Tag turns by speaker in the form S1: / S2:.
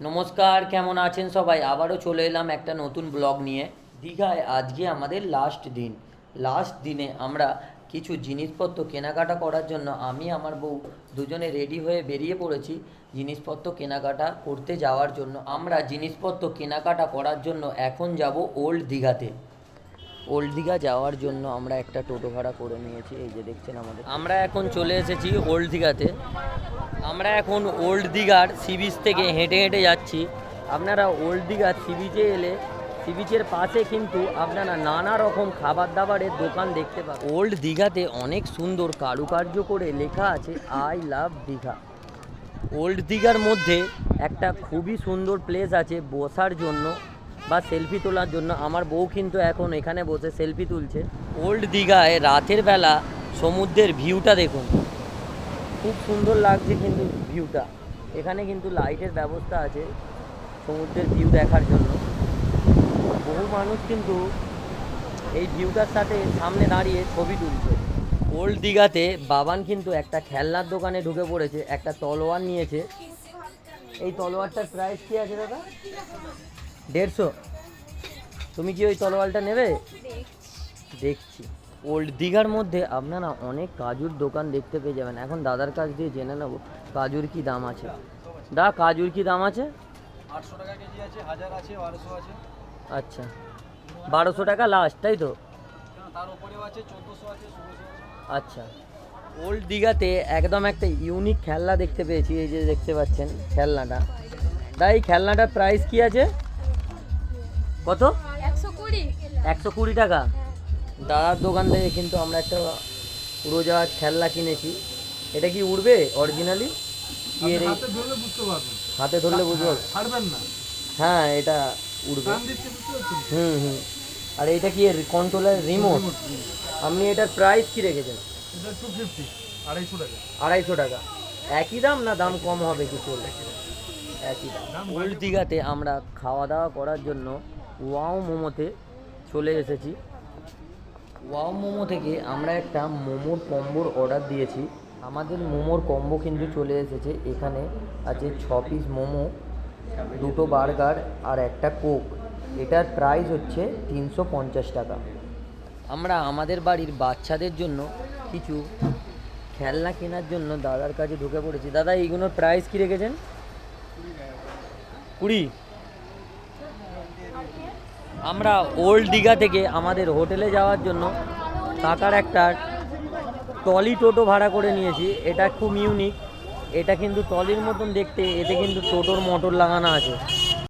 S1: নমস্কার, কেমন আছেন সবাই? আবারও চলে এলাম একটা নতুন ব্লগ নিয়ে। দীঘায় আজকে আমাদের লাস্ট দিন। লাস্ট দিনে আমরা কিছু জিনিসপত্র কেনাকাটা করার জন্য আমি, আমার বউ দুজনে রেডি হয়ে বেরিয়ে পড়েছি জিনিসপত্র কেনাকাটা করতে যাওয়ার জন্য। আমরা জিনিসপত্র কেনাকাটা করার জন্য এখন যাব ওল্ড দীঘাতে। ওল্ড দীঘা যাওয়ার জন্য আমরা একটা টোটো ভাড়া করে নিয়েছি, এই যে দেখছেন আমাদের আমরা এখন চলে এসেছি ওল্ড দীঘাতে। আমরা এখন ওল্ড দীঘার সি বিচ থেকে হেঁটে হেঁটে যাচ্ছি। আপনারা ওল্ড দীঘার সি বিচে এলে, সি বিচের পাশে কিন্তু আপনারা নানা রকম খাবার দাবারের দোকান দেখতে পাবেন। ওল্ড দীঘাতে অনেক সুন্দর কারুকার্য করে লেখা আছে, আই লাভ দীঘা। ওল্ড দীঘার মধ্যে একটা খুবই সুন্দর প্লেস আছে বসার জন্য। বা সেলফি তোলার জন্য। আমার বউ কিন্তু এখন এখানে বসে সেলফি তুলছে। ওল্ড দীঘায় রাতের বেলা সমুদ্রের ভিউটা দেখুন। খুব সুন্দর লাগছে কিন্তু ভিউটা। এখানে কিন্তু লাইটের ব্যবস্থা আছে সমুদ্রের ভিউ দেখার জন্য। বহু মানুষ কিন্তু এই ভিউটার সাথে সামনে দাঁড়িয়ে ছবি তুলছে। ওল্ড দীঘাতে বাবান কিন্তু একটা খেলনার দোকানে ঢুকে পড়েছে একটা তলোয়ার নিয়েছে। এই তলোয়ারটার প্রাইস কী আছে দাদা? দেড়শো। তুমি কি ওই তলোয়ারটা নেবে? দেখছি। ওল্ড দীঘার মধ্যে আপনারা অনেক কাজুর দোকান দেখতে পেয়ে যাবেন। এখন দাদার কাছ দিয়ে জেনে নেব কাজুর কি দাম আছে। দা কাজুর কি দাম আছে?
S2: আটশো টাকা কেজি আছে হাজার আছে বারোশো আছে।
S1: আচ্ছা। বারোশো টাকা লাস্ট তাই তো?
S2: তার উপরেও আছে চোদ্দোশো আছে আছে।
S1: আচ্ছা। ওল্ড দীঘাতে একদম একটা ইউনিক খেলনা দেখতে পেয়েছি এই যে দেখতে পাচ্ছেন খেলনাটা। দা এই খেলনাটার প্রাইস কি আছে? কত?
S3: একশো কুড়ি।
S1: টাকা? দাদার দোকান থেকে কিন্তু আমরা একটা উড়োজাহাজ খেলনা কিনেছি। এটা কি উড়বে অরিজিনালি
S2: হাতে ধরলে বুঝতে পারবেন।
S1: বুঝব হ্যাঁ এটা উড়বে। হুম হুম। আর এটা কি এর কন্ট্রোলার রিমোট আপনি এটার প্রাইস কি রেখেছেন?
S2: ফিফটি আড়াইশো টাকা।
S1: একই দাম না দাম কম হবে কিছু? একই দাম। ওল্ড দীঘাতে আমরা খাওয়া দাওয়া করার জন্য ওয়াও মোমোতে চলে এসেছি। ওয়াও মোমো থেকে আমরা একটা মোমোর কম্বোর অর্ডার দিয়েছি। আমাদের মোমোর কম্বো কিন্তু চলে এসেছে। এখানে আছে ছ পিস মোমো, দুটো বার্গার আর একটা কোক। এটার প্রাইস হচ্ছে তিনশো পঞ্চাশ টাকা। আমরা আমাদের বাড়ির বাচ্চাদের জন্য কিছু খেলনা কেনার জন্য দাদার কাছে ঢুকে পড়েছি। দাদা, এইগুলোর প্রাইস কী রেখেছেন? কুড়ি। আমরা ওল্ড দীঘা থেকে আমাদের হোটেলে যাওয়ার জন্য কাকার একটা টলি টোটো ভাড়া করে নিয়েছি। এটা খুব ইউনিক এটা কিন্তু টলির মতন দেখতে, এতে কিন্তু টোটোর মোটর লাগানো আছে।